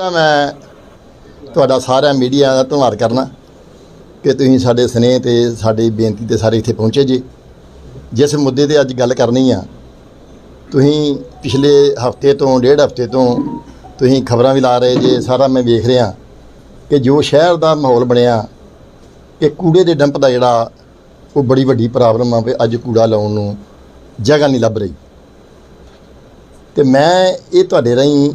ਮੈਂ ਤੁਹਾਡਾ ਸਾਰਾ ਮੀਡੀਆ ਦਾ ਧੰਨਵਾਦ ਕਰਨਾ ਕਿ ਤੁਸੀਂ ਸਾਡੇ ਸਨੇਹ ਤੇ, ਸਾਡੀ ਬੇਨਤੀ ਤੇ ਸਾਰੇ ਇੱਥੇ ਪਹੁੰਚੇ ਜੀ। ਜਿਸ ਮੁੱਦੇ ਤੇ ਅੱਜ ਗੱਲ ਕਰਨੀ ਆ, ਤੁਸੀਂ ਪਿਛਲੇ ਹਫ਼ਤੇ ਤੋਂ, ਡੇਢ ਹਫ਼ਤੇ ਤੋਂ ਤੁਸੀਂ ਖਬਰਾਂ ਵੀ ਲਾ ਰਹੇ ਜੇ, ਸਾਰਾ ਮੈਂ ਵੇਖ ਰਿਹਾ ਕਿ ਜੋ ਸ਼ਹਿਰ ਦਾ ਮਾਹੌਲ ਬਣਿਆ ਕਿ ਕੂੜੇ ਦੇ ਡੰਪ ਦਾ ਜਿਹੜਾ, ਉਹ ਬੜੀ ਵੱਡੀ ਪ੍ਰੋਬਲਮ ਆ ਵੀ ਅੱਜ ਕੂੜਾ ਲਾਉਣ ਨੂੰ ਜਗ੍ਹਾ ਨਹੀਂ ਲੱਭ ਰਹੀ। ਤੇ ਮੈਂ ਇਹ ਤੁਹਾਡੇ ਰਾਹੀਂ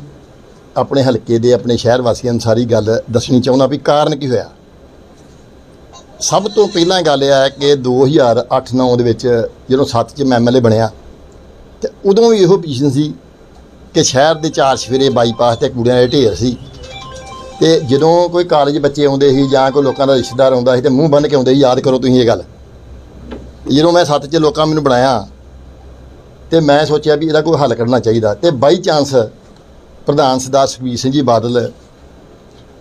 ਆਪਣੇ ਹਲਕੇ ਦੇ ਆਪਣੇ ਸ਼ਹਿਰ ਵਾਸੀਆਂ ਨੂੰ ਸਾਰੀ ਗੱਲ ਦੱਸਣੀ ਚਾਹੁੰਦਾ ਵੀ ਕਾਰਨ ਕੀ ਹੋਇਆ? ਸਭ ਤੋਂ ਪਹਿਲਾਂ ਗੱਲ ਇਹ ਹੈ ਕਿ 2008-9 ਦੇ ਵਿੱਚ ਜਦੋਂ ਸੱਤ 'ਚ ਮੈਂ ਐਮਐਲਏ ਬਣਿਆ, ਤੇ ਉਦੋਂ ਵੀ ਇਹੋ ਪੋਜੀਸ਼ਨ ਸੀ ਕਿ ਸ਼ਹਿਰ ਦੇ ਚਾਰ ਸਵੇਰੇ ਬਾਈਪਾਸ ਤੇ ਕੂੜਿਆਂ ਦੇ ਢੇਰ ਸੀ। ਤੇ ਜਦੋਂ ਕੋਈ ਕਾਲਜ ਬੱਚੇ ਆਉਂਦੇ ਸੀ ਜਾਂ ਕੋਈ ਲੋਕਾਂ ਦਾ ਰਿਸ਼ਤੇਦਾਰ ਆਉਂਦਾ ਸੀ ਤੇ ਮੂੰਹ ਬੰਨ ਕੇ ਆਉਂਦੇ ਸੀ, ਯਾਦ ਕਰੋ ਤੁਸੀਂ ਇਹ ਗੱਲ। ਜਦੋਂ ਮੈਂ ਸੱਤ 'ਚ ਲੋਕਾਂ ਮੈਨੂੰ ਬਣਾਇਆ, ਤੇ ਮੈਂ ਸੋਚਿਆ ਵੀ ਇਹਦਾ ਕੋਈ ਹੱਲ ਕੱਢਣਾ ਚਾਹੀਦਾ। ਤੇ ਬਾਈ ਚਾਂਸ ਪ੍ਰਧਾਨ ਸਰਦਾਰ ਸੁਖਬੀਰ ਸਿੰਘ ਜੀ ਬਾਦਲ,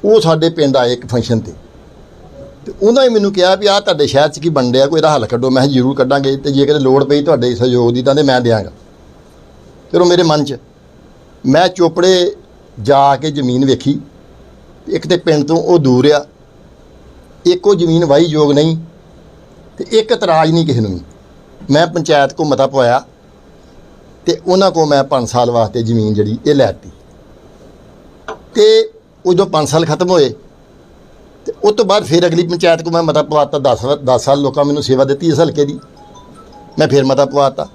ਉਹ ਸਾਡੇ ਪਿੰਡ ਆਏ ਇੱਕ ਫੰਕਸ਼ਨ ਤੇ। ਤੇ ਉਹਨਾਂ ਨੇ ਮੈਨੂੰ ਕਿਹਾ ਵੀ ਆਹ ਤੁਹਾਡੇ ਸ਼ਹਿਰ 'ਚ ਕੀ ਬਣ ਰਿਹਾ, ਕੋਈ ਇਹਦਾ ਹੱਲ ਕੱਢੋ। ਮੈਂ ਜ਼ਰੂਰ ਕੱਢਾਂਗੇ ਤੇ ਜੇ ਕਿਤੇ ਲੋੜ ਪਈ ਤੁਹਾਡੇ ਸਹਿਯੋਗ ਦੀ ਤਾਂ ਤੇ ਮੈਂ ਦਿਆਂਗਾ। ਫਿਰ ਉਹ ਮੇਰੇ ਮਨ 'ਚ, ਮੈਂ ਚੋਪੜੇ ਜਾ ਕੇ ਜ਼ਮੀਨ ਵੇਖੀ। ਇੱਕ ਤੇ ਪਿੰਡ ਤੋਂ ਉਹ ਦੂਰ ਆ, ਇੱਕ ਉਹ ਜ਼ਮੀਨ ਵਾਹੀ ਯੋਗ ਨਹੀਂ ਤੇ ਇੱਕ ਇਤਰਾਜ਼ ਨਹੀਂ ਕਿਸੇ ਨੂੰ ਵੀ। ਮੈਂ ਪੰਚਾਇਤ ਕੋ ਮਤਾ ਪਵਾਇਆ ਤੇ ਉਹਨਾਂ ਕੋ ਮੈਂ 5 ਸਾਲ ਵਾਸਤੇ ਜ਼ਮੀਨ ਜਿਹੜੀ ਇਹ ਲੈਤੀ ਤੇ ਉਹ ਜੋ 5 ਸਾਲ ਖਤਮ ਹੋਏ, ਤੇ ਉਸ ਤੋਂ ਬਾਅਦ ਫਿਰ ਅਗਲੀ ਪੰਚਾਇਤ ਕੋ ਮੈਂ ਮਤਾ ਪਵਾਤਾ 10 10 ਸਾਲ ਲੋਕਾਂ ਮੈਨੂੰ ਸੇਵਾ ਦਿੱਤੀ ਇਸ ਹਲਕੇ ਦੀ। ਮੈਂ ਫਿਰ ਮਤਾ ਪਵਾਤਾ।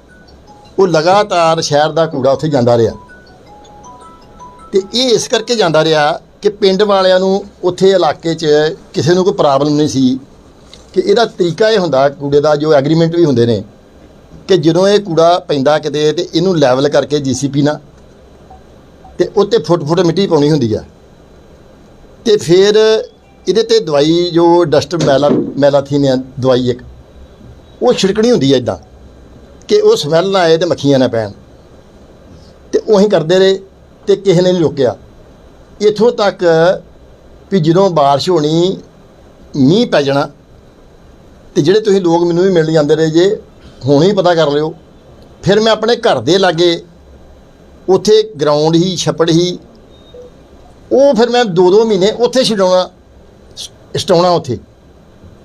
ਉਹ ਲਗਾਤਾਰ ਸ਼ਹਿਰ ਦਾ ਕੂੜਾ ਉੱਥੇ ਜਾਂਦਾ ਰਿਹਾ। ਤੇ ਇਹ ਇਸ ਕਰਕੇ ਜਾਂਦਾ ਰਿਹਾ ਕਿ ਪਿੰਡ ਵਾਲਿਆਂ ਨੂੰ ਉੱਥੇ ਇਲਾਕੇ 'ਚ ਕਿਸੇ ਨੂੰ ਕੋਈ ਪ੍ਰੋਬਲਮ ਨਹੀਂ ਸੀ। ਕਿ ਇਹਦਾ ਤਰੀਕਾ ਇਹ ਹੁੰਦਾ, ਕੂੜੇ ਦਾ ਜੋ ਐਗਰੀਮੈਂਟ ਵੀ ਹੁੰਦੇ ਨੇ, ਕਿ ਜਦੋਂ ਇਹ ਕੂੜਾ ਪੈਂਦਾ ਕਿਤੇ ਤੇ ਇਹਨੂੰ ਲੈਵਲ ਕਰਕੇ ਜੀਸੀਪੀ ਨਾਲ ਤੇ ਉੱਤੇ ਫੁੱਟ ਫੁੱਟ ਮਿੱਟੀ ਪਾਉਣੀ ਹੁੰਦੀ ਆ। ਤੇ ਫਿਰ ਇਹਦੇ ਤੇ ਦਵਾਈ, ਜੋ ਡਸਟ ਮੈਲਾ, ਮੈਲਾਥੀਨ ਆ, ਦਵਾਈ ਇੱਕ, ਉਹ ਛਿੜਕਣੀ ਹੁੰਦੀ ਆ ਇਦਾਂ ਕਿ ਉਹ ਸਮੈਲ ਨਾ ਆਏ ਤੇ ਮੱਖੀਆਂ ਨਾ ਪੈਣ। ਤੇ ਉਹੀ ਕਰਦੇ ਰਹੇ ਤੇ ਕਿਸੇ ਨੇ ਨਹੀਂ ਰੋਕਿਆ। ਇਥੋਂ ਤੱਕ ਵੀ ਜਦੋਂ ਬਾਰਿਸ਼ ਹੋਣੀ, ਮੀਂਹ ਪੈ ਜਾਣਾ, ਤੇ ਜਿਹੜੇ ਤੁਸੀਂ ਲੋਕ ਮੈਨੂੰ ਵੀ ਮਿਲਣ ਜਾਂਦੇ ਰਹੇ ਜੇ, ਹੁਣ ਹੀ ਪਤਾ ਕਰ ਲਿਓ। ਫਿਰ ਮੈਂ ਆਪਣੇ ਘਰ ਦੇ ਲਾਗੇ ਉੱਥੇ ਗਰਾਊਂਡ ਹੀ, ਛੱਪੜ ਹੀ। ਉਹ ਫਿਰ ਮੈਂ ਦੋ ਦੋ ਮਹੀਨੇ ਉੱਥੇ ਛਡਾਉਣਾ, ਸਟਾਉਣਾ ਉੱਥੇ।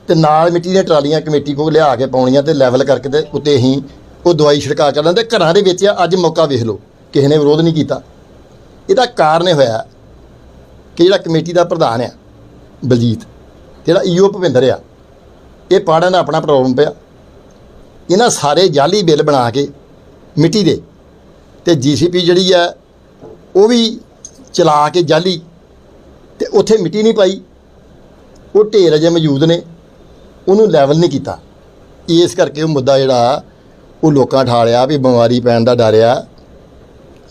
ਤੇ ਨਾਲ ਮਿੱਟੀ ਦੀਆਂ ਟਰਾਲੀਆਂ, ਕਮੇਟੀ ਕੋਲ ਲਿਆ ਕੇ ਪਾਉਣੀਆਂ ਤੇ ਲੈਵਲ ਕਰਕੇ ਤੇ ਉੱਤੇ ਹੀ ਉਹ ਦਵਾਈ ਛਿੜਕਾ ਕਰਨਾ ਤੇ ਘਰਾਂ ਦੇ ਵਿੱਚ ਅੱਜ ਮੌਕਾ ਵੇਖ ਲਓ, ਕਿਸੇ ਨੇ ਵਿਰੋਧ ਨਹੀਂ ਕੀਤਾ। ਇਹਦਾ ਕਾਰਨ ਇਹ ਹੋਇਆ ਕਿ ਜਿਹੜਾ ਕਮੇਟੀ ਦਾ ਪ੍ਰਧਾਨ ਆ, ਬਲਜੀਤ ਜਿਹੜਾ ਈਓ ਭਵਿੰਦਰ ਆ, ਇਹ ਪਾੜਾਂ ਦਾ ਆਪਣਾ ਪ੍ਰੋਬਲਮ ਪਿਆ। ਇਹਨਾਂ ਸਾਰੇ ਜਾਲੀ ਬਿੱਲ ਬਣਾ ਕੇ ਮਿੱਟੀ ਦੇ ਤੇ ਜੀਸੀਪੀ ਜਿਹੜੀ ਹੈ ਉਹ ਵੀ ਚਲਾ ਕੇ ਜਾਲੀ ਤੇ ਉੱਥੇ ਮਿੱਟੀ ਨਹੀਂ ਪਾਈ। ਉਹ ਢੇਰ ਅਜੇ ਮੌਜੂਦ ਨੇ, ਉਹਨੂੰ ਲੈਵਲ ਨਹੀਂ ਕੀਤਾ। ਇਸ ਕਰਕੇ ਉਹ ਮੁੱਦਾ ਜਿਹੜਾ ਉਹ ਲੋਕਾਂ ਠਾਲਿਆ ਵੀ ਬਿਮਾਰੀ ਪੈਣ ਦਾ ਡਰ ਆ।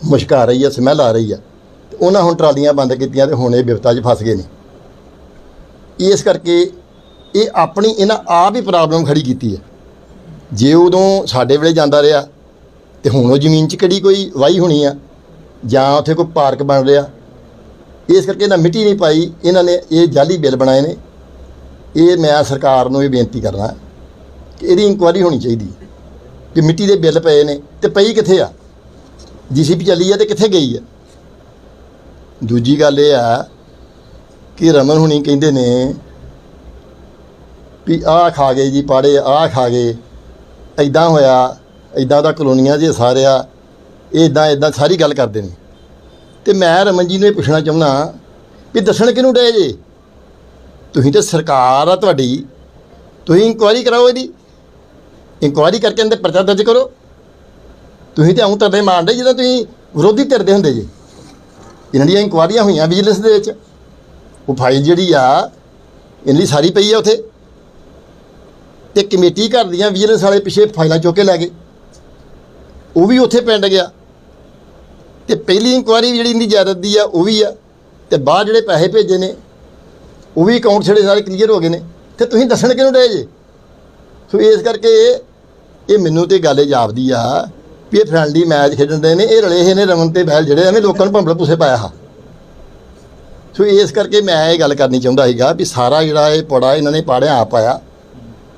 ਮੁਸ਼ਕ ਆ ਰਹੀ ਹੈ ਸਮੈਲ ਆ ਰਹੀ ਹੈ ਤੇ ਉਹਨਾਂ ਹੁਣ ਟਰਾਲੀਆਂ ਬੰਦ ਕੀਤੀਆਂ ਤੇ ਹੁਣ ਇਹ ਬਿਪਤਾ 'ਚ ਫਸ ਗਏ ਨੇ। ਇਸ ਕਰਕੇ ਇਹ ਆਪਣੀ ਇਹਨਾਂ ਆਪ ਹੀ ਪ੍ਰੋਬਲਮ ਖੜੀ ਕੀਤੀ ਹੈ ਜੇ ਉਦੋਂ ਸਾਡੇ ਵੇਲੇ ਜਾਂਦਾ ਰਿਹਾ ਤੇ ਹੁਣ ਉਹ ਜ਼ਮੀਨ 'ਚ ਕਿਹੜੀ ਕੋਈ ਵਾਹੀ ਹੋਣੀ ਆ? ਜਾਂ ਉੱਥੇ ਕੋਈ ਪਾਰਕ ਬਣ ਰਿਹਾ? ਇਸ ਕਰਕੇ ਇਹਨਾਂ ਮਿੱਟੀ ਨਹੀਂ ਪਾਈ, ਇਹਨਾਂ ਨੇ ਇਹ ਜਾਲੀ ਬਿੱਲ ਬਣਾਏ ਨੇ। ਇਹ ਮੈਂ ਸਰਕਾਰ ਨੂੰ ਇਹ ਬੇਨਤੀ ਕਰਨਾ ਕਿ ਇਹਦੀ ਇਨਕੁਆਇਰੀ ਹੋਣੀ ਚਾਹੀਦੀ ਹੈ ਕਿ ਮਿੱਟੀ ਦੇ ਬਿੱਲ ਪਏ ਨੇ ਤੇ ਪਈ ਕਿੱਥੇ ਆ? ਜੀਸੀਪੀ ਚੱਲੀ ਆ ਤੇ ਕਿੱਥੇ ਗਈ ਆ? ਦੂਜੀ ਗੱਲ ਇਹ ਆ ਕਿ ਰਮਨ ਹੁਣੀ ਕਹਿੰਦੇ ਨੇ ਵੀ ਆਹ ਖਾ ਗਏ ਜੀ, ਪਾੜੇ, ਆਹ ਖਾ ਗਏ ਐਦਾਂ ਹੋਇਆ ਐਦਾਂ ਦਾ ਕਲੋਨੀਆਂ ਜੇ ਸਾਰਿਆ ਇਹ ਇਦਾਂ ਇਦਾਂ ਸਾਰੀ ਗੱਲ ਕਰਦੇ ਨੇ। ਤੇ ਮੈਂ ਰਮਨ ਜੀ ਨੂੰ ਇਹ ਪੁੱਛਣਾ ਚਾਹੁੰਦਾ ਵੀ ਦੱਸਣ ਕਿਹਨੂੰ ਡੇ ਜੇ? ਤੁਸੀਂ ਤਾਂ ਸਰਕਾਰ ਆ ਤੁਹਾਡੀ, ਤੁਸੀਂ ਇਨਕੁਆਇਰੀ ਕਰਾਓ ਇਹਦੀ। ਇਨਕੁਆਇਰੀ ਕਰਕੇ ਇਹਦੇ ਪਰਚਾ ਦਰਜ ਕਰੋ। ਤੁਸੀਂ ਤੇ ਆਉਂ ਤਰਦੇ ਮਾਰਦੇ ਜਦੋਂ ਤੁਸੀਂ ਵਿਰੋਧੀ ਧਿਰ ਦੇ ਹੁੰਦੇ ਜੇ। ਇਹਨਾਂ ਦੀਆਂ ਇਨਕੁਆਇਰੀਆਂ ਹੋਈਆਂ ਵਿਜੀਲੈਂਸ ਦੇ ਵਿੱਚ। ਉਹ ਫਾਈਲ ਜਿਹੜੀ ਆ, ਇਹਨਾਂ ਦੀ ਸਾਰੀ ਪਈ ਆ ਉਥੇ। ਤੇ ਕਮੇਟੀ ਘਰ ਦੀਆਂ ਵਿਜੀਲੈਂਸ ਵਾਲੇ ਪਿੱਛੇ ਫਾਈਲਾਂ ਚੁੱਕ ਕੇ ਲੈ ਗਏ। ਉਹ ਵੀ ਉੱਥੇ ਪਿੰਡ ਗਿਆ। ਤੇ ਪਹਿਲੀ ਇਨਕੁਆਇਰੀ ਜਿਹੜੀ ਇਹਦੀ ਜਾਇਦਾਦ ਦੀ ਆ, ਉਹ ਵੀ ਆ। ਤੇ ਬਾਅਦ ਜਿਹੜੇ ਪੈਸੇ ਭੇਜੇ ਨੇ, ਉਹ ਵੀ ਅਕਾਊਂਟ ਜਿਹੜੇ ਸਾਰੇ ਕਲੀਅਰ ਹੋ ਗਏ ਨੇ। ਤੇ ਤੁਸੀਂ ਦੱਸਣ ਕਿਉਂ ਡੇ ਜੇ? ਸੋ ਇਸ ਕਰਕੇ ਇਹ ਮੈਨੂੰ ਤੇ ਗੱਲ ਜਾਪਦੀ ਆ ਵੀ ਇਹ ਫਰੈਂਡਲੀ ਮੈਚ ਖੇਡਣ ਦੇ ਨੇ, ਇਹ ਰਲੇ ਇਹ ਨੇ ਰਮਨ ਤੇ ਬਹਿਲ ਜਿਹੜੇ ਐਵੇਂ ਲੋਕਾਂ ਨੂੰ ਭੰਬਲ ਪੁਸੇ ਪਾਇਆ ਹਾ। ਸੋ ਇਸ ਕਰਕੇ ਮੈਂ ਇਹ ਗੱਲ ਕਰਨੀ ਚਾਹੁੰਦਾ ਸੀਗਾ ਵੀ ਸਾਰਾ ਜਿਹੜਾ ਇਹ ਪੜਾ ਇਹਨਾਂ ਨੇ ਪਾੜਿਆ, ਆਪ ਪਾਇਆ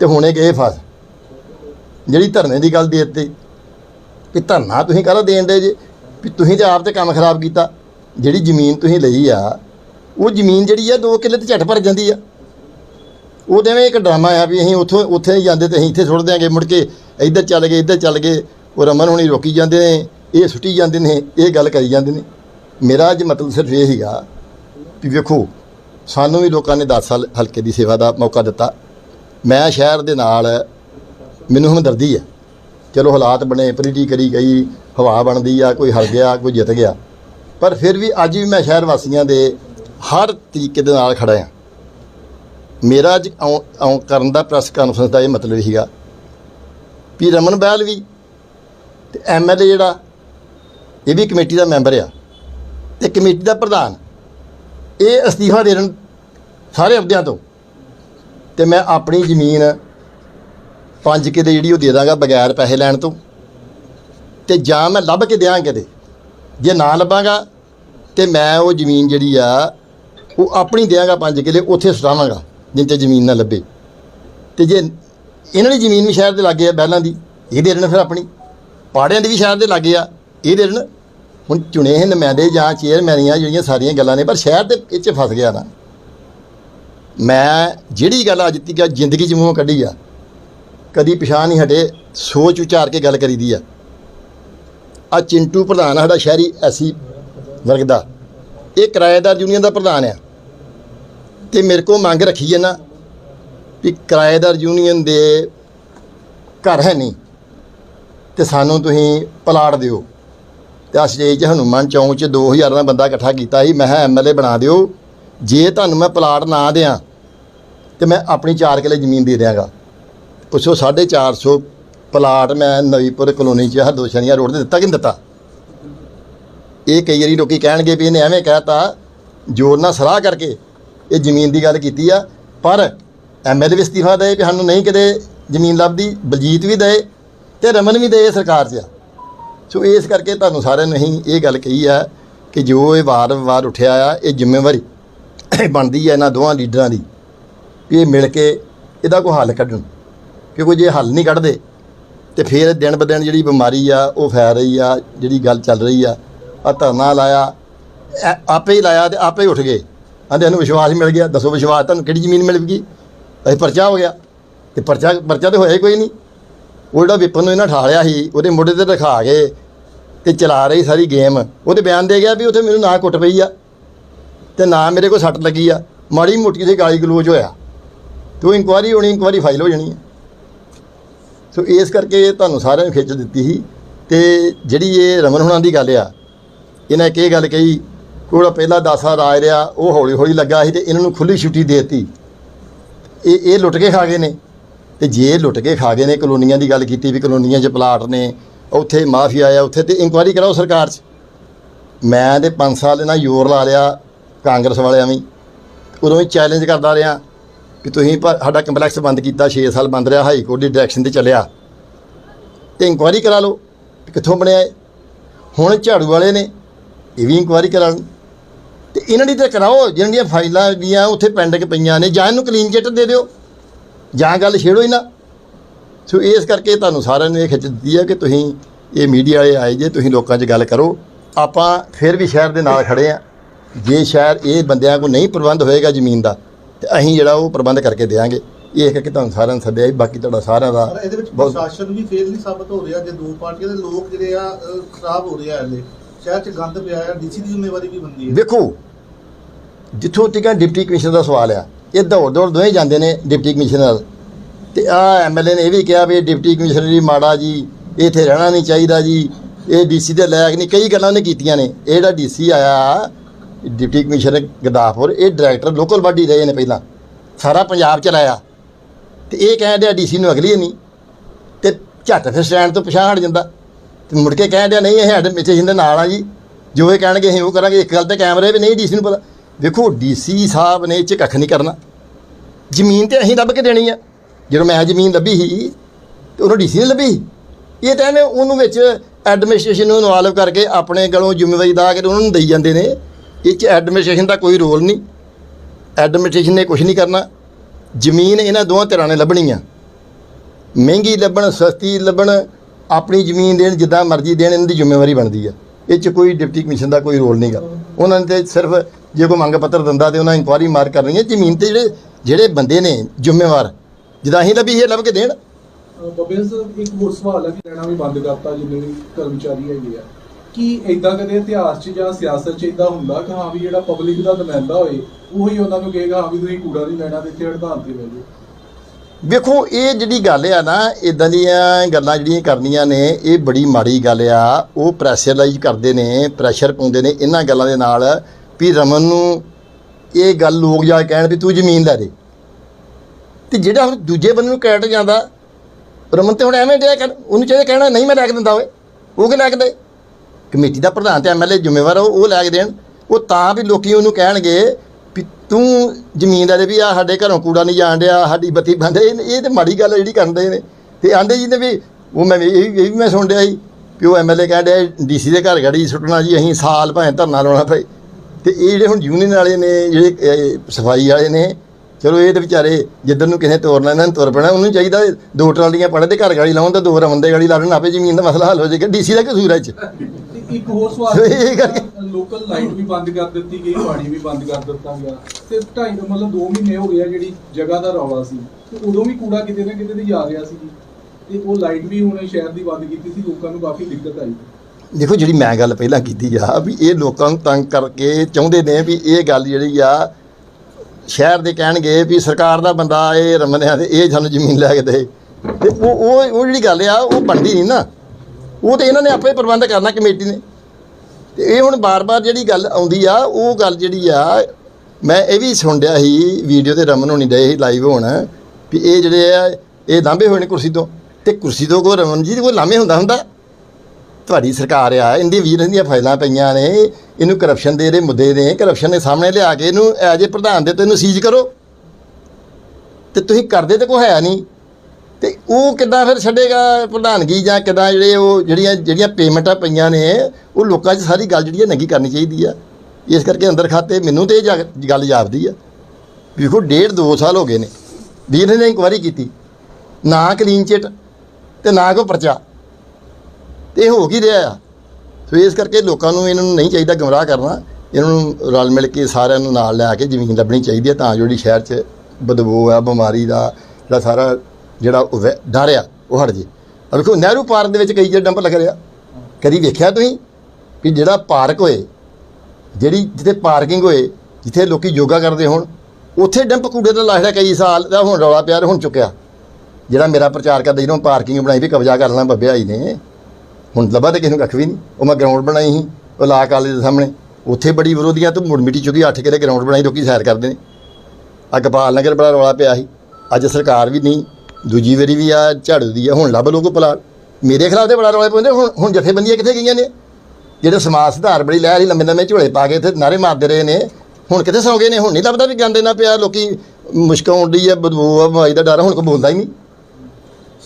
ਤੇ ਹੁਣੇ ਗਏ ਫਸ। ਜਿਹੜੀ ਧਰਨੇ ਦੀ ਗੱਲ ਦੇ ਦਿੱਤੀ ਵੀ ਧਰਨਾ ਤੁਸੀਂ ਕਾਹਦਾ ਦੇਣ ਦੇ ਜੇ? ਵੀ ਤੁਸੀਂ ਤੇ ਆਪ ਤੇ ਕੰਮ ਖਰਾਬ ਕੀਤਾ। ਜਿਹੜੀ ਜ਼ਮੀਨ ਤੁਸੀਂ ਲਈ ਆ, ਉਹ ਜ਼ਮੀਨ ਜਿਹੜੀ ਆ 2 ਕਿੱਲੇ ਤੇ ਝੱਟ ਭਰ ਜਾਂਦੀ ਆ। ਉਹ ਜਿਵੇਂ ਇੱਕ ਡਰਾਮਾ ਆ ਵੀ ਅਸੀਂ ਉੱਥੋਂ, ਉੱਥੇ ਹੀ ਜਾਂਦੇ ਤੇ ਅਸੀਂ ਇੱਥੇ ਸੁੱਟ ਦਿਆਂਗੇ, ਮੁੜ ਕੇ ਇੱਧਰ ਚੱਲ ਗਏ, ਇੱਧਰ ਚੱਲ ਗਏ, ਉਹ ਰਮਨ ਹੁਣੀ ਰੋਕੀ ਜਾਂਦੇ ਨੇ, ਇਹ ਸੁੱਟੀ ਜਾਂਦੇ ਨੇ, ਇਹ ਗੱਲ ਕਰੀ ਜਾਂਦੇ ਨੇ। ਮੇਰਾ ਅੱਜ ਮਤਲਬ ਸਿਰਫ ਇਹ ਸੀਗਾ ਵੀ ਵੇਖੋ, ਸਾਨੂੰ ਵੀ ਲੋਕਾਂ ਨੇ 10 ਸਾਲ ਹਲਕੇ ਦੀ ਸੇਵਾ ਦਾ ਮੌਕਾ ਦਿੱਤਾ। ਮੈਂ ਸ਼ਹਿਰ ਦੇ ਨਾਲ, ਮੈਨੂੰ ਹਮਦਰਦੀ ਹੈ ਚਲੋ ਹਾਲਾਤ ਬਣੇ ਪ੍ਰੀਟੀ ਕਰੀ ਗਈ, ਹਵਾ ਬਣਦੀ ਆ, ਕੋਈ ਹਰ ਗਿਆ, ਕੋਈ ਜਿੱਤ ਗਿਆ। ਪਰ ਫਿਰ ਵੀ ਅੱਜ ਵੀ ਮੈਂ ਸ਼ਹਿਰ ਵਾਸੀਆਂ ਦੇ ਹਰ ਤਰੀਕੇ ਦੇ ਨਾਲ ਖੜਾ ਆ ਮੇਰਾ ਅੱਜ ਆਉਂ ਆਉਂ ਕਰਨ ਦਾ ਪ੍ਰੈਸ ਕਾਨਫਰੰਸ ਦਾ ਇਹ ਮਤਲਬ ਸੀਗਾ ਵੀ ਰਮਨ ਬੈਲ ਵੀ ਤੇ ਐਮਐਲਏ ਜਿਹੜਾ, ਇਹ ਵੀ ਕਮੇਟੀ ਦਾ ਮੈਂਬਰ ਆ। ਤੇ ਕਮੇਟੀ ਦਾ ਪ੍ਰਧਾਨ, ਇਹ ਅਸਤੀਫਾ ਦੇਣ ਸਾਰੇ ਅਹੁਦਿਆਂ ਤੋਂ। ਤੇ ਮੈਂ ਆਪਣੀ ਜ਼ਮੀਨ ਪੰਜ ਕਿਤੇ ਜਿਹੜੀ ਉਹ ਦੇ ਦਾਂਗਾ ਬਗੈਰ ਪੈਸੇ ਲੈਣ ਤੋਂ। ਤੇ ਜਾਂ ਮੈਂ ਲੱਭ ਕੇ ਦਿਆਂ ਕਿਤੇ। ਜੇ ਨਾ ਲੱਭਾਂਗਾ, ਤੇ ਮੈਂ ਉਹ ਜ਼ਮੀਨ ਜਿਹੜੀ ਆ, ਉਹ ਆਪਣੀ ਦਿਆਂਗਾ ਪੰਜ ਕਿਲੇ ਉੱਥੇ ਸੁਟਾਵਾਂਗਾ, ਜਿੰਨ ਤੇ ਜ਼ਮੀਨ ਨਾ ਲੱਭੇ। ਤੇ ਜੇ ਇਹਨਾਂ ਦੀ ਜ਼ਮੀਨ ਵੀ ਸ਼ਹਿਰ ਦੇ ਲਾਗੇ ਆ ਬਹਿਲਾਂ ਦੀ, ਇਹ ਦੇ ਦੇਣ ਫਿਰ ਆਪਣੀ। ਪਾੜਿਆਂ ਦੀ ਵੀ ਸ਼ਹਿਰ ਦੇ ਲਾਗੇ ਆ, ਇਹ ਦੇ ਦੇਣ। ਹੁਣ ਚੁਣੇ ਇਹ ਨੁਮਾਇੰਦੇ ਜਾਂ ਚੇਅਰਮੈਨੀਆਂ ਜਿਹੜੀਆਂ ਸਾਰੀਆਂ ਗੱਲਾਂ ਨੇ, ਪਰ ਸ਼ਹਿਰ ਦੇ ਵਿੱਚ ਫਸ ਗਿਆ ਨਾ। ਮੈਂ ਜਿਹੜੀ ਗੱਲ ਅੱਜ ਤੱਕ ਜ਼ਿੰਦਗੀ 'ਚ ਮੂੰਹੋਂ ਕੱਢੀ ਆ ਕਦੀ ਪਛਾਣ ਨਹੀਂ ਹਟੇ ਸੋਚ ਵਿਚਾਰ ਕੇ ਗੱਲ ਕਰੀਦੀ ਆ। ਆ ਚਿੰਟੂ ਪ੍ਰਧਾਨ ਆ ਸਾਡਾ ਸ਼ਹਿਰੀ ਐਸੀ ਵਰਗ ਦਾ। ਇਹ ਕਿਰਾਏਦਾਰ ਯੂਨੀਅਨ ਦਾ ਪ੍ਰਧਾਨ ਆ। ਤੇ ਮੇਰੇ ਕੋਲ ਮੰਗ ਰੱਖੀ ਹੈ ਨਾ ਵੀ ਕਿਰਾਏਦਾਰ ਯੂਨੀਅਨ ਦੇ ਘਰ ਹੈ ਨਹੀਂ, ਤੇ ਸਾਨੂੰ ਤੁਸੀਂ ਪਲਾਟ ਦਿਓ। ਤੇ ਆ 'ਚ ਹਨੂੰਮਾਨ ਚੌਂਕ 'ਚ 2000 ਦਾ ਬੰਦਾ ਇਕੱਠਾ ਕੀਤਾ ਸੀ, ਮੈਂ ਕਿਹਾ ਐਮਐਲਏ ਬਣਾ ਦਿਓ। ਜੇ ਤੁਹਾਨੂੰ ਮੈਂ ਪਲਾਟ ਨਾ ਦਿਆਂ, ਤੇ ਮੈਂ ਆਪਣੀ 4 ਕਿੱਲੇ ਜ਼ਮੀਨ ਦੇ ਦਿਆਂਗਾ। ਪੁੱਛੋ 450 ਪਲਾਟ ਮੈਂ ਨਵੀਪੁਰ ਕਲੋਨੀ 'ਚ ਹਰਦੋਸ਼ਨੀਆ ਰੋਡ ਤੇ ਦਿੱਤਾ ਕਿ ਨਹੀਂ ਦਿੱਤਾ? ਇਹ ਕਈ ਵਾਰੀ ਲੋਕੀ ਕਹਿਣਗੇ ਵੀ ਇਹਨੇ ਐਵੇਂ ਕਹਿਤਾ ਜੋਰ ਨਾਲ ਸਲਾਹ ਕਰਕੇ ਇਹ ਜ਼ਮੀਨ ਦੀ ਗੱਲ ਕੀਤੀ ਆ, ਪਰ ਐਮਐਲਏ ਵੀ ਅਸਤੀਫਾ ਦੇ ਵੀ ਸਾਨੂੰ ਨਹੀਂ ਕਿਤੇ ਜ਼ਮੀਨ ਲੱਭਦੀ, ਬਲਜੀਤ ਵੀ ਦੇ ਤੇ ਰਮਨ ਵੀ ਦੇ ਸਰਕਾਰ 'ਚ ਆ। ਸੋ ਇਸ ਕਰਕੇ ਤੁਹਾਨੂੰ ਸਾਰਿਆਂ ਨੂੰ ਹੀ ਇਹ ਗੱਲ ਕਹੀ ਆ ਕਿ ਜੋ ਇਹ ਵਾਰ-ਵਾਰ ਉੱਠਿਆ ਆ, ਇਹ ਜ਼ਿੰਮੇਵਾਰੀ ਬਣਦੀ ਆ ਇਹਨਾਂ ਦੋਵਾਂ ਲੀਡਰਾਂ ਦੀ, ਵੀ ਇਹ ਮਿਲ ਕੇ ਇਹਦਾ ਕੋਈ ਹੱਲ ਕੱਢਣ। ਕਿਉਂਕਿ ਜੇ ਹੱਲ ਨਹੀਂ ਕੱਢਦੇ, ਤੇ ਫਿਰ ਦਿਨ ਬ ਦਿਨ ਜਿਹੜੀ ਬਿਮਾਰੀ ਆ, ਉਹ ਫੈਲ ਰਹੀ ਆ, ਜਿਹੜੀ ਗੱਲ ਚੱਲ ਰਹੀ ਆ। ਆ ਧਰਨਾ ਲਾਇਆ, ਐ- ਆਪੇ ਹੀ ਲਾਇਆ ਤੇ ਆਪੇ ਹੀ ਉੱਠ ਗਏ। ਆਂਦੇ ਸਾਨੂੰ ਵਿਸ਼ਵਾਸ ਮਿਲ ਗਿਆ, ਦੱਸੋ ਵਿਸ਼ਵਾਸ ਤੁਹਾਨੂੰ ਕਿਹੜੀ ਜ਼ਮੀਨ ਮਿਲ ਗਈ? ਅਸੀਂ ਪਰਚਾ ਹੋ ਗਿਆ। ਤੇ ਪਰਚਾ ਪਰਚਾ ਤੇ ਹੋਇਆ ਹੀ ਕੋਈ ਨਹੀਂ। ਉਹ ਜਿਹੜਾ ਵਿਪਨ ਨੂੰ ਇਹਨਾਂ ਠਾਲਿਆ ਸੀ, ਉਹਦੇ ਮੋਢੇ ਤੇ ਦਿਖਾ ਕੇ ਤੇ ਚਲਾ ਰਹੀ ਸਾਰੀ ਗੇਮ। ਉਹਦੇ ਬਿਆਨ ਦੇ ਗਿਆ ਵੀ ਉੱਥੇ ਮੈਨੂੰ ਨਾ ਕੁੱਟ ਪਈ ਆ। ਤੇ ਨਾ ਮੇਰੇ ਕੋਲ ਸੱਟ ਲੱਗੀ ਆ। ਮਾੜੀ ਮੋਟੀ ਜਿਹੀ ਗਾਲੀ ਗਲੋਚ ਹੋਇਆ। ਤੇ ਉਹ ਇਨਕੁਆਰੀ ਹੋਣੀ ਇਨਕੁਆਰੀ ਫਾਈਲ ਹੋ ਜਾਣੀ ਹੈ ਸੋ ਇਸ ਕਰਕੇ ਇਹ ਤੁਹਾਨੂੰ ਸਾਰਿਆਂ ਨੂੰ ਖਿੱਚ ਦਿੱਤੀ ਸੀ। ਤੇ ਜਿਹੜੀ ਇਹ ਰਮਨ ਹੁਣਾਂ ਦੀ ਗੱਲ ਆ, ਇਹਨਾਂ ਇੱਕ ਇਹ ਗੱਲ ਕਹੀ ਕੋੜਾ ਪਹਿਲਾ 10 ਸਾਲ ਰਾਜ ਰਿਹਾ, ਉਹ ਹੌਲੀ ਹੌਲੀ ਲੱਗਾ ਸੀ ਤੇ ਇਹਨਾਂ ਨੂੰ ਖੁੱਲੀ ਛੁੱਟੀ ਦੇਤੀ। ਇਹ ਇਹ ਲੁੱਟ ਕੇ ਖਾ ਗਏ ਨੇ। ਤੇ ਜੇ ਲੁੱਟ ਕੇ ਖਾ ਗਏ ਨੇ, ਕਲੋਨੀਆਂ ਦੀ ਗੱਲ ਕੀਤੀ ਵੀ ਕਲੋਨੀਆਂ 'ਚ ਪਲਾਟ ਨੇ, ਉੱਥੇ ਮਾਫੀਆ ਆ, ਉੱਥੇ ਤੇ ਇਨਕੁਆਇਰੀ ਕਰਾਓ ਸਰਕਾਰ 'ਚ। ਮੈਂ ਤੇ 5 ਸਾਲ ਇਹਨਾਂ ਜ਼ੋਰ ਲਾ ਲਿਆ, ਕਾਂਗਰਸ ਵਾਲਿਆਂ ਵੀ। ਉਦੋਂ ਹੀ ਚੈਲੰਜ ਕਰਦਾ ਰਿਹਾ। ਕਿ ਤੁਸੀਂ ਸਾਡਾ ਕੰਪਲੈਕਸ ਬੰਦ ਕੀਤਾ 6 ਸਾਲ ਬੰਦ ਰਿਹਾ, ਹਾਈ ਕੋਰਟ ਦੀ ਡਾਇਰੈਕਸ਼ਨ ਤੇ ਚੱਲਿਆ। ਤੇ ਇਨਕੁਆਇਰੀ ਕਰਾ ਲਓ ਕਿੱਥੋਂ ਬਣਿਆ ਇਹ। ਹੁਣ ਝਾੜੂ ਵਾਲੇ ਨੇ, ਇਹ ਵੀ ਇਨਕੁਆਰੀ ਕਰਾਉਣ ਤੇ ਇਹਨਾਂ ਦੀ ਤੇ ਕਰਾਓ, ਜਿਹਨਾਂ ਦੀਆਂ ਫਾਈਲਾਂ ਦੀਆਂ ਉੱਥੇ ਪੈਂਡਿੰਗ ਪਈਆਂ ਨੇ, ਜਾਂ ਇਹਨੂੰ ਕਲੀਨ ਚਿੱਟ ਦੇ ਦਿਓ। ਜਾਂ ਗੱਲ ਛੇੜੋ ਹੀ ਨਾ ਸੋ ਇਸ ਕਰਕੇ ਤੁਹਾਨੂੰ ਸਾਰਿਆਂ ਨੂੰ ਇਹ ਖਿੱਚ ਦਿੱਤੀ ਹੈ ਕਿ ਤੁਸੀਂ ਇਹ ਮੀਡੀਆ ਵਾਲੇ ਆਏ ਜੇ, ਤੁਸੀਂ ਲੋਕਾਂ 'ਚ ਗੱਲ ਕਰੋ। ਆਪਾਂ ਫਿਰ ਵੀ ਸ਼ਹਿਰ ਦੇ ਨਾਲ ਖੜੇ ਆ। ਜੇ ਸ਼ਹਿਰ ਇਹ ਬੰਦਿਆਂ ਕੋਲ ਨਹੀਂ ਪ੍ਰਬੰਧ ਹੋਏਗਾ ਜ਼ਮੀਨ ਦਾ ਤੇ ਅਸੀਂ ਜਿਹੜਾ ਉਹ ਪ੍ਰਬੰਧ ਕਰਕੇ ਦੇਵਾਂਗੇ ਇਹ ਕਰਕੇ ਤੁਹਾਨੂੰ ਸਾਰਿਆਂ ਨੂੰ ਸੱਦਿਆ ਜੀ ਬਾਕੀ ਤੁਹਾਡਾ ਸਾਰਿਆਂ ਦਾ ਇਹਦੇ ਵਿੱਚ ਬਹੁਤ ਪ੍ਰਸ਼ਾਸਨ ਵੀ ਫੇਲ ਨਹੀਂ ਸਾਬਤ ਹੋ ਰਿਹਾ ਜੇ ਦੋ ਪਾਰਟੀਆਂ ਦੇ ਲੋਕ ਜਿਹੜੇ ਆ ਅਹ, ਖਰਾਬ ਹੋ ਰਹੇ ਹਲੇ। ਸ਼ਹਿਰ 'ਚ ਗੰਦ ਪਿਆ ਆ ਡੀਸੀ ਦੀ ਜ਼ਿੰਮੇਵਾਰੀ ਵੀ ਬਣਦੀ ਹੈ। ਵੇਖੋ ਜਿੱਥੋਂ ਤੱਕ ਡਿਪਟੀ ਕਮਿਸ਼ਨਰ ਦਾ ਸਵਾਲ ਆ ਇਹ ਦੌੜ ਦੌੜ ਦੋਵੇਂ ਜਾਂਦੇ ਨੇ ਡਿਪਟੀ ਕਮਿਸ਼ਨਰ ਤੇ ਆ ਐਮਐਲਏ ਨੇ ਇਹ ਵੀ ਕਿਹਾ ਵੀ ਡਿਪਟੀ ਕਮਿਸ਼ਨਰ ਜੀ ਮਾੜਾ ਜੀ ਇੱਥੇ ਰਹਿਣਾ ਨਹੀਂ ਚਾਹੀਦਾ ਜੀ ਇਹ ਡੀਸੀ ਦੇ ਲਾਇਕ ਨਹੀਂ ਕਈ ਗੱਲਾਂ ਉਹਨੇ ਕੀਤੀਆਂ ਨੇ। ਇਹ ਜਿਹੜਾ ਡੀਸੀ ਆਇਆ ਡਿਪਟੀ ਕਮਿਸ਼ਨਰ ਗਦਾਫੁਰ, ਇਹ ਡਾਇਰੈਕਟਰ ਲੋਕਲ ਬਾਡੀ ਰਹੇ ਨੇ ਪਹਿਲਾਂ। ਸਾਰਾ ਪੰਜਾਬ ਚਲਾਇਆ। ਤੇ ਇਹ ਕਹਿਣ ਡਿਆ ਡੀਸੀ ਨੂੰ ਅਗਲੀ ਨਹੀਂ। ਤੇ ਝੱਟ ਫਿਰ ਸਟੈਂਡ ਤੋਂ ਪਿਛਾਂਹ ਹਟ ਜਾਂਦਾ। ਤੇ ਮੁੜ ਕੇ ਕਹਿਣ ਡਿਆ ਨਹੀਂ, ਇਹ ਐਡਮਿਨਿਸਟ੍ਰੇਸ਼ਨ ਦੇ ਨਾਲ ਆ ਜੀ। ਜੋ ਇਹ ਕਹਿਣਗੇ, ਅਸੀਂ ਉਹ ਕਰਾਂਗੇ। ਇੱਕ ਗੱਲ ਤੇ ਕੈਮਰੇ ਵੀ ਨਹੀਂ ਡੀਸੀ ਨੂੰ ਪਤਾ। ਵੇਖੋ, ਡੀਸੀ ਸਾਹਿਬ ਨੇ ਇਹ 'ਚ ਕੱਖ ਨਹੀਂ ਕਰਨਾ। ਜ਼ਮੀਨ ਤੇ ਅਸੀਂ ਲੱਭ ਕੇ ਦੇਣੀ ਆ। ਜਦੋਂ ਮੈਂ ਜ਼ਮੀਨ ਲੱਭੀ ਸੀ, ਤੇ ਉਹਨੂੰ ਡੀਸੀ ਨੇ ਲੱਭੀ ਸੀ। ਇਹ ਤਾਂ ਐਵੇਂ ਉਹਨੂੰ ਵਿੱਚ ਐਡਮਿਨਿਸਟ੍ਰੇਸ਼ਨ ਨੂੰ ਇਨਵੋਲਵ ਕਰਕੇ ਆਪਣੇ ਗਲੋਂ ਜ਼ਿੰਮੇਵਾਰੀ ਦਾ ਕੇ ਉਹਨਾਂ ਨੂੰ ਦੇਈ ਜਾਂਦੇ ਨੇ। ਇਹ 'ਚ ਐਡਮਿਨਿਸਟ੍ਰੇਸ਼ਨ ਦਾ ਕੋਈ ਰੋਲ ਨਹੀਂ। ਐਡਮਿਨਿਸਟ੍ਰੇਸ਼ਨ ਨੇ ਕੁਝ ਨਹੀਂ ਕਰਨਾ। ਜ਼ਮੀਨ ਇਹਨਾਂ ਦੋਵਾਂ ਧਿਰਾਂ ਨੇ ਲੱਭਣੀ ਆ ਮਹਿੰਗੀ ਲੱਭਣ, ਸਸਤੀ ਲੱਭਣ, ਆਪਣੀ ਜ਼ਮੀਨ ਦੇਣ, ਜਿੱਦਾਂ ਮਰਜ਼ੀ ਦੇਣ, ਇਹਨਾਂ ਦੀ ਜ਼ਿੰਮੇਵਾਰੀ ਬਣਦੀ ਆ। ਇਹ ਚ ਕੋਈ ਡਿਪਟੀ ਕਮਿਸ਼ਨ ਦਾ ਕੋਈ ਰੋਲ ਨਹੀਂਗਾ ਉਹਨਾਂ ਨੇ ਤੇ ਸਿਰਫ ਜੇ ਕੋਈ ਮੰਗ ਪੱਤਰ ਦਿੰਦਾ ਤੇ ਉਹਨਾਂ ਇਨਕੁਆਰੀ ਮਾਰ ਕਰਨੀ ਹੈ ਜ਼ਮੀਨ ਤੇ ਜਿਹੜੇ ਜਿਹੜੇ ਬੰਦੇ ਨੇ ਜ਼ਿੰਮੇਵਾਰ, ਜਿੱਦਾਂ ਅਸੀਂ ਲੱਭੀ, ਇਹ ਲੱਭ ਕੇ ਦੇਣ। ਬੱਬੇ ਸਾਹਿਬ ਇੱਕ ਹੋਰ ਸਵਾਲ ਹੈ ਕਿ ਲੈਣਾ ਵੀ ਬੰਦ ਕਰਤਾ, ਜਿੰਨੇ ਵੀ ਕਰਮਚਾਰੀ ਹੈਗੇ ਆ। ਕੀ ਇਦਾਂ ਕਦੇ ਇਤਿਹਾਸ 'ਚ ਜਾਂ ਸਿਆਸਤ 'ਚ ਇਦਾਂ ਹੁੰਦਾ ਕਿ ਹਾਂ ਵੀ ਜਿਹੜਾ ਪਬਲਿਕ ਦਾ ਨੁਮਾਇੰਦਾ ਹੋਏ, ਉਹੀ ਉਹਨਾਂ ਨੂੰ ਕਹੇਗਾ, ਹਾਂ ਵੀ ਤੁਸੀਂ ਕੂੜਾ ਨਹੀਂ ਲੈਣਾ, ਤੇ ਇੱਥੇ ਹੜਤਾਲ ਤੇ ਬਹਿ ਜਾਓ। ਵੇਖੋ, ਇਹ ਜਿਹੜੀ ਗੱਲ ਆ ਨਾ ਇਦਾਂ ਦੀਆਂ ਗੱਲਾਂ ਜਿਹੜੀਆਂ ਕਰਨੀਆਂ ਨੇ, ਇਹ ਬੜੀ ਮਾੜੀ ਗੱਲ ਆ। ਉਹ ਪ੍ਰੈਸ਼ਰਲਾਈਜ਼ ਕਰਦੇ ਨੇ ਪ੍ਰੈਸ਼ਰ ਪਾਉਂਦੇ ਨੇ ਇਹਨਾਂ ਗੱਲਾਂ ਦੇ ਨਾਲ ਵੀ ਰਮਨ ਨੂੰ ਇਹ ਗੱਲ ਲੋਕ ਜਾ ਕਹਿਣ ਵੀ ਤੂੰ ਜ਼ਮੀਨ ਲੈ ਦੇ। ਤੇ ਜਿਹੜਾ ਹੁਣ ਦੂਜੇ ਬੰਦੇ ਨੂੰ ਕਹਿਟ ਜਾਂਦਾ, ਰਮਨ ਤੇ ਹੁਣ ਐਵੇਂ ਡਿਆ ਕਰ, ਉਹਨੂੰ ਚਾਹੀਦਾ ਕਹਿਣਾ, ਨਹੀਂ, ਮੈਂ ਲੈ ਕੇ ਦਿੰਦਾ ਓਏ। ਉਹ ਕਿ ਲੈ ਕੇ ਦੇ ਕਮੇਟੀ ਦਾ ਪ੍ਰਧਾਨ ਤੇ ਐਮਐਲਏ ਜ਼ਿੰਮੇਵਾਰ ਆ, ਉਹ ਉਹ ਲੈ ਕੇ ਦੇਣ। ਉਹ ਤਾਂ ਵੀ ਲੋਕੀ ਉਹਨੂੰ ਕਹਿਣਗੇ ਵੀ ਤੂੰ ਜ਼ਮੀਨ ਲੈ ਦੇ ਵੀ ਆ ਸਾਡੇ ਘਰੋਂ ਕੂੜਾ ਨਹੀਂ ਜਾਣ ਡਿਆ ਸਾਡੀ ਬੱਤੀ ਬੰਦ ਹੈ। ਇਹ ਇਹ ਤੇ ਮਾੜੀ ਗੱਲ ਆ ਜਿਹੜੀ ਕਰਦੇ ਨੇ। ਤੇ ਆਂਦੇ ਜੀ ਨੇ ਵੀ ਉਹ ਮੈਂ ਵੀ- ਇਹ ਵੀ ਇਹ ਵੀ ਮੈਂ ਸੁਣ ਡਿਆ ਸੀ ਵੀ ਉਹ ਐਮਐਲਏ ਕਹਿਣ ਡਿਆ ਡੀਸੀ ਦੇ ਘਰ ਗੜੀ ਸੁੱਟਣਾ ਜੀ ਅਸੀਂ ਸਾਲ ਭਾਵੇਂ ਧਰਨਾ ਲਾਉਣਾ ਪਏ ਤੇ ਇਹ ਜਿਹੜੇ ਹੁਣ ਯੂਨੀਅਨ ਵਾਲੇ ਨੇ ਜਿਹੜੇ ਇਹ ਸਫ਼ਾਈ ਵਾਲੇ ਨੇ ਚਲੋ ਇਹ ਤੇ ਵਿਚਾਰੇ ਜਿੱਧਰ ਨੂੰ ਕਿਸੇ ਤੋਰਨਾ ਇਹਨਾਂ ਨੂੰ ਤੁਰ ਪੈਣਾ ਉਹਨੂੰ ਚਾਹੀਦਾ ਦੋ ਟਰਾਲੀਆਂ ਪੜੇ ਤੇ ਘਰ ਗਾੜੀ ਲਾਉਣ ਤੇ ਦੋ ਰਮਨ ਦੇ ਗਾੜੀ ਲਾ ਦੇਣ ਆਪੇ ਜ਼ਮੀਨ ਦਾ ਮਸਲਾ ਹੱਲ ਹੋ ਜਾਏਗਾ। ਡੀਸੀ ਦਾ ਕਸੂਰ ਹੈ ਇਹ 'ਚ। ਇੱਕ ਹੋਰ ਸਵਾਲ ਇਹ ਕਰਕੇ- ਲੋਕਲ ਲਾਈਟ ਵੀ ਬੰਦ ਕਰ ਦਿੱਤੀ ਗਈ ਪਾਣੀ ਵੀ ਬੰਦ ਕਰ ਦਿੱਤਾ ਗਿਆ। ਤੇ ਢਾਈ ਮਤਲਬ 2 ਮਹੀਨੇ ਹੋ ਗਏ ਆ ਜਿਹੜੀ ਜਗ੍ਹਾ ਦਾ ਰੌਲਾ ਸੀ। ਤੇ ਉਦੋਂ ਵੀ ਕੂੜਾ ਕਿਤੇ ਨਾ ਕਿਤੇ ਤੇ ਜਾ ਰਿਹਾ ਸੀ। ਤੇ ਉਹ ਲਾਈਟ ਵੀ ਹੁਣ ਸ਼ਹਿਰ ਦੀ ਬੰਦ ਕੀਤੀ ਸੀ ਲੋਕਾਂ ਨੂੰ ਕਾਫੀ ਦਿੱਕਤ ਆਈ। ਦੇਖੋ ਜਿਹੜੀ ਮੈਂ ਗੱਲ ਪਹਿਲਾਂ ਕੀਤੀ ਆ ਵੀ ਇਹ ਲੋਕਾਂ ਨੂੰ ਤੰਗ ਕਰਕੇ ਚਾਹੁੰਦੇ ਨੇ ਵੀ ਇਹ ਗੱਲ ਜਿਹੜੀ ਆ ਸ਼ਹਿਰ ਦੇ ਕਹਿਣਗੇ ਵੀ ਸਰਕਾਰ ਦਾ ਬੰਦਾ ਇਹ ਰਮਨਿਆ ਤੇ ਇਹ ਸਾਨੂੰ ਜ਼ਮੀਨ ਲੈ ਕੇ ਦੇ। ਤੇ ਉਹ ਉਹ ਉਹ ਜਿਹੜੀ ਗੱਲ ਆ ਉਹ ਬਣਦੀ ਨਹੀਂ ਨਾ। ਉਹ ਤੇ ਇਹਨਾਂ ਨੇ ਆਪੇ ਪ੍ਰਬੰਧ ਕਰਨਾ ਕਮੇਟੀ ਨੇ। ਤੇ ਇਹ ਹੁਣ ਬਾਰ-ਬਾਰ ਜਿਹੜੀ ਗੱਲ ਆਉਂਦੀ ਆ, ਉਹ ਗੱਲ ਜਿਹੜੀ ਆ, ਮੈਂ ਇਹ ਵੀ ਸੁਣ ਰਿਹਾ ਸੀ, ਵੀਡੀਓ ਤੇ ਰਮਨ ਹੋਣੀ ਡਏ ਸੀ ਲਾਈਵ ਹੋਣ, ਵੀ ਇਹ ਜਿਹੜੇ ਆ, ਇਹ ਲਾਂਭੇ ਹੋਏ ਨੇ ਕੁਰਸੀ ਤੋਂ। ਤੇ ਕੁਰਸੀ ਤੋਂ ਕੋ ਰਮਨ ਜੀ ਦੇ ਕੋਈ ਲਾਂਭੇ ਹੁੰਦਾ ਹੁੰਦਾ। ਤੁਹਾਡੀ ਸਰਕਾਰ ਆ ਇਹਦੀ ਵੀਰ ਦੀਆਂ ਫਾਈਲਾਂ ਪਈਆਂ ਨੇ, ਇਹਨੂੰ ਕਰਪਸ਼ਨ ਦੇ ਜਿਹੜੇ ਮੁੱਦੇ ਨੇ ਕਰਪਸ਼ਨ ਦੇ ਸਾਹਮਣੇ ਲਿਆ ਕੇ ਇਹਨੂੰ ਐਜ ਏ ਪ੍ਰਧਾਨ ਦੇ ਤੇ ਇਹਨੂੰ ਸੀਜ਼ ਕਰੋ। ਤੇ ਤੁਸੀਂ ਕਰਦੇ ਤੇ ਕੋਈ ਹੈ ਨਹੀਂ। ਤੇ ਉਹ ਕਿੱਦਾਂ ਫਿਰ ਛੱਡੇਗਾ ਪ੍ਰਧਾਨਗੀ ਜਾਂ ਕਿੱਦਾਂ ਜਿਹੜੇ ਉਹ ਜਿਹੜੀਆਂ ਜਿਹੜੀਆਂ ਪੇਮੈਂਟਾਂ ਪਈਆਂ ਨੇ, ਉਹ ਲੋਕਾਂ 'ਚ ਸਾਰੀ ਗੱਲ ਜਿਹੜੀ ਹੈ ਨੰਗੀ ਕਰਨੀ ਚਾਹੀਦੀ ਆ। ਇਸ ਕਰਕੇ ਅੰਦਰ ਖਾਤੇ ਮੈਨੂੰ ਤੇ ਇਹ ਜਾ- ਗੱਲ ਜਾਪਦੀ ਆ। ਵੇਖੋ, ਡੇਢ ਦੋ ਸਾਲ ਹੋ ਗਏ ਨੇ। ਵੀ ਇਹਨਾਂ ਨੇ ਇਨਕੁਆਰੀ ਕੀਤੀ। ਨਾ ਕਲੀਨ ਚਿੱਟ ਤੇ ਨਾ ਕੋਈ ਪਰਚਾ। ਤੇ ਇਹ ਹੋ ਕੀ ਰਿਹਾ ਆ? ਸੋ ਇਸ ਕਰਕੇ ਲੋਕਾਂ ਨੂੰ ਇਹਨਾਂ ਨੂੰ ਨਹੀਂ ਚਾਹੀਦਾ ਗਮਰਾਹ ਕਰਨਾ। ਇਹਨਾਂ ਨੂੰ ਰਲ ਮਿਲ ਕੇ ਸਾਰਿਆਂ ਨੂੰ ਨਾਲ ਲੈ ਕੇ ਜ਼ਮੀਨ ਲੱਭਣੀ ਚਾਹੀਦੀ ਹੈ ਤਾਂ ਜੋ ਜਿਹੜੀ ਸ਼ਹਿਰ 'ਚ ਬਦਬੂ ਆ, ਬਿਮਾਰੀ ਦਾ, ਜਿਹੜਾ ਸਾਰਾ ਜਿਹੜਾ ਉਹ ਵਹਿ- ਡਰ ਆ, ਉਹ ਹਟ ਜੇ। ਵੇਖੋ, ਨਹਿਰੂ ਪਾਰਕ ਦੇ ਵਿੱਚ ਕਈ ਜਿਹੜੇ ਡੰਪ ਲੱਗ ਰਿਹਾ ਕਦੀ ਵੇਖਿਆ ਤੁਸੀਂ ਵੀ ਜਿਹੜਾ ਪਾਰਕ ਹੋਏ, ਜਿਹੜੀ ਜਿੱਥੇ ਪਾਰਕਿੰਗ ਹੋਏ, ਜਿੱਥੇ ਲੋਕੀ ਯੋਗਾ ਕਰਦੇ ਹੋਣ, ਉੱਥੇ ਡੰਪ ਕੂੜੇ ਦਾ ਲਾਇਆ ਕਈ ਸਾਲ ਦਾ ਹੁਣ ਰੌਲਾ ਪਿਆ ਹੁਣ ਚੁੱਕਿਆ। ਜਿਹੜਾ ਮੇਰਾ ਪ੍ਰਚਾਰ ਕਰਦਾ ਜਦੋਂ ਪਾਰਕਿੰਗ ਬਣਾਈ ਵੀ ਕਬਜ਼ਾ ਕਰ ਲੈਣਾ ਬੱਬੇ ਆਈ ਨੇ। ਹੁਣ ਲੱਭਾ ਤੇ ਕਿਸੇ ਨੂੰ ਕੱਖ ਵੀ ਨਹੀਂ। ਉਹ ਮੈਂ ਗਰਾਊਂਡ ਬਣਾਈ ਸੀ, ਉਹ ਲਾ ਕਾਲਜ ਦੇ ਸਾਹਮਣੇ। ਉੱਥੇ ਬੜੀ ਵਿਰੋਧੀਆਂ ਤੋਂ ਮੁੜ ਮਿੱਟੀ ਚੁੱਕੀ 8 ਕਿਲੇ ਗਰਾਊਂਡ ਬਣਾਈ, ਲੋਕੀ ਸੈਰ ਕਰਦੇ ਨੇ। ਆ ਗੋਪਾਲ ਨਗਰ ਬੜਾ ਰੌਲਾ ਪਿਆ ਸੀ। ਅੱਜ ਸਰਕਾਰ ਵੀ ਨਹੀਂ ਦੂਜੀ ਵਾਰੀ ਵੀ ਆ ਝਾੜੂ ਦੀ ਆ ਹੁਣ ਲੱਭ ਲੋਕੋ ਪਲਾਟ। ਮੇਰੇ ਖਿਲਾਫ ਤੇ ਬੜਾ ਰੌਲਾ ਪਾਉਂਦੇ ਹੁਣ ਹੁਣ ਜਥੇਬੰਦੀਆਂ ਕਿੱਥੇ ਗਈਆਂ ਨੇ? ਜਿਹੜੇ ਸਮਾਜ ਸੁਧਾਰ ਬੜੀ ਲਹਿਰ ਸੀ ਲੰਮੇ ਲੰਮੇ ਝੋਲੇ ਪਾ ਕੇ ਇੱਥੇ ਨਾਰੇ ਮਾਰਦੇ ਰਹੇ ਨੇ। ਹੁਣ ਕਿੱਥੇ ਸੌਂ ਗਏ ਨੇ? ਹੁਣ ਨਹੀਂ ਲੱਭਦਾ ਵੀ ਗੰਦੇ ਨਾ ਪਿਆ ਲੋਕੀ ਮੁਸ਼ਕ ਆਉਂਦੀ ਆ ਬਦਬੂ ਆ ਬਿਮਾਰੀ ਦਾ ਡਰ ਹੁਣ ਕੋਈ ਬੋਲਦਾ ਹੀ ਨਹੀਂ।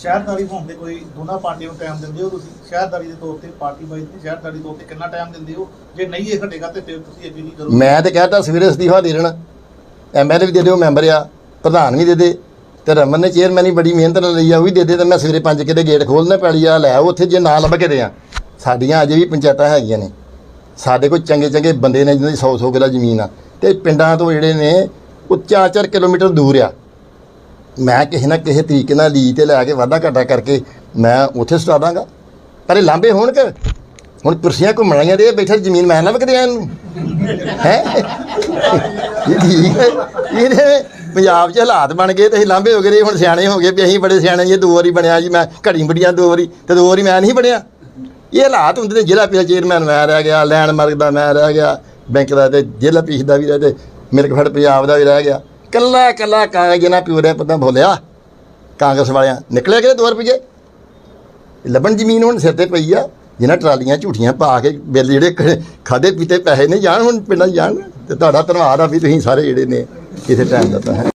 ਸ਼ਹਿਰਦਾਰੀ ਹੋਣ ਦੇ ਕੋਈ ਦੋਨਾਂ ਪਾਰਟੀਆਂ ਨੂੰ ਟਾਈਮ ਦਿੰਦੇ ਹੋ ਤੁਸੀਂ? ਸ਼ਹਿਰਦਾਰੀ ਦੇ ਤੌਰ ਤੇ ਪਾਰਟੀ ਵਾਈਜ਼ ਤੇ ਸ਼ਹਿਰਦਾਰੀ ਤੌਰ ਤੇ ਕਿੰਨਾ ਟਾਈਮ ਦਿੰਦੇ ਹੋ? ਜੇ ਨਹੀਂ ਇਹ ਘਟੇਗਾ ਤੇ ਫਿਰ ਤੁਸੀਂ ਅੱਗੇ ਕੀ ਕਰੋਗੇ ਮੈਂ ਤੇ ਕਹਤਾ ਸਵੇਰੇ ਅਸਤੀਫਾ ਦੇ ਦੇਣਾ। ਐਮਐਲਏ ਵੀ ਦੇ ਦਿਓ ਮੈਂਬਰ ਆ ਪ੍ਰਧਾਨ ਵੀ ਦੇ ਦੇ। ਤੇ ਰਮਨ ਨੇ ਚੇਅਰਮੈਨ ਹੀ ਬੜੀ ਮਿਹਨਤ ਨਾਲ ਲਈ ਆ, ਉਹ ਵੀ ਦੇ ਦੇ ਤੇ ਮੈਂ ਸਵੇਰੇ 5 ਕਿਤੇ ਗੇਟ ਖੋਲਣਾ ਪੈਲੀ ਆ ਲੈ ਉੱਥੇ ਜੇ ਨਾ ਲੱਭ ਕੇ ਆ ਸਾਡੀਆਂ ਅਜੇ ਵੀ ਪੰਚਾਇਤਾਂ ਹੈਗੀਆਂ ਨੇ। ਸਾਡੇ ਕੋਲ ਚੰਗੇ ਚੰਗੇ ਬੰਦੇ ਨੇ ਜਿਹਨਾਂ ਦੀ 100 100 ਕਿੱਲਾ ਜ਼ਮੀਨ ਆ। ਤੇ ਪਿੰਡਾਂ ਤੋਂ ਜਿਹੜੇ ਨੇ, ਉਹ 4-4 ਕਿਲੋਮੀਟਰ ਦੂਰ ਆ। ਮੈਂ ਕਿਸੇ ਨਾ ਕਿਸੇ ਤਰੀਕੇ ਨਾਲ ਲੀ ਤੇ ਲੈ ਕੇ ਵਾਧਾ ਘਾਟਾ ਕਰਕੇ ਮੈਂ ਉੱਥੇ ਸਟਾ ਦਾਂਗਾ। ਪਰ ਇਹ ਲਾਂਬੇ ਹੋਣ ਕਿ ਹੁਣ ਕੁਰਸੀਆਂ ਘੁੰਮਣ ਦੇ ਤੇ ਬੈਠਾ ਜ਼ਮੀਨ ਮੈਂ ਲੱਭ ਕੇ ਦਿਆਂ ਇਹਨੂੰ। ਹੈ? ਇਹ ਠੀਕ ਹੈ। ਇਹਦੇ ਪੰਜਾਬ 'ਚ ਹਾਲਾਤ ਬਣ ਗਏ ਤੇ ਅਸੀਂ ਲਾਂਭੇ ਹੋ ਗਏ ਹੁਣ ਸਿਆਣੇ ਹੋ ਗਏ ਵੀ ਅਸੀਂ ਬੜੇ ਸਿਆਣੇ ਜੀ, ਦੋ ਵਾਰੀ ਬਣਿਆ ਜੀ, ਮੈਂ ਘੜੀ ਬੜੀਆਂ ਦੋ ਵਾਰੀ ਤੇ ਦੋ ਵਾਰੀ ਮੈਂ ਨਹੀਂ ਬਣਿਆ। ਇਹ ਹਾਲਾਤ ਹੁੰਦੇ ਨੇ ਜ਼ਿਲ੍ਹਾ ਪੀਸ ਚੇਅਰਮੈਨ ਮੈਂ ਰਹਿ ਗਿਆ, ਲੈਂਡਮਾਰਕ ਦਾ ਮੈਂ ਰਹਿ ਗਿਆ, ਬੈਂਕ ਦਾ ਤੇ ਜ਼ਿਲ੍ਹਾ ਪੀਸ ਦਾ ਵੀ ਰਹਿ ਤੇ ਮਿਲਕ ਫੜ ਪੰਜਾਬ ਦਾ ਵੀ ਰਹਿ ਗਿਆ। ਕੱਲਾ ਕੱਲਾ ਕਾਗਜ਼ ਨਾ ਪਿਓ ਰਿਹਾ ਪਤਾ ਭੁੱਲਿਆ। ਕਾਂਗਰਸ ਵਾਲਿਆਂ ਨਿਕਲਿਆ ਕਿਤੇ 2 ਰੁਪਏ ਲੱਭਣ ਜ਼ਮੀਨ ਹੁਣ ਸਿਰ ਤੇ ਪਈ ਆ, ਜਿਹਨਾਂ ਟਰਾਲੀਆਂ ਝੂਠੀਆਂ ਪਾ ਕੇ ਬਿੱਲ ਜਿਹੜੇ ਖਾਦੇ ਪੀਤੇ ਪੈਸੇ ਨੇ ਜਾਣ ਹੁਣ ਪਿੰਡਾਂ 'ਚ ਜਾਣ, ਤੇ ਤੁਹਾਡਾ ਧੰਨਵਾਦ ਆ ਵੀ ਤੁਸੀਂ ਸਾਰੇ ਜਿਹੜੇ ਨੇ। ਇਸੇ ਟਾਈਮ ਦਿੱਤਾ ਹੈ?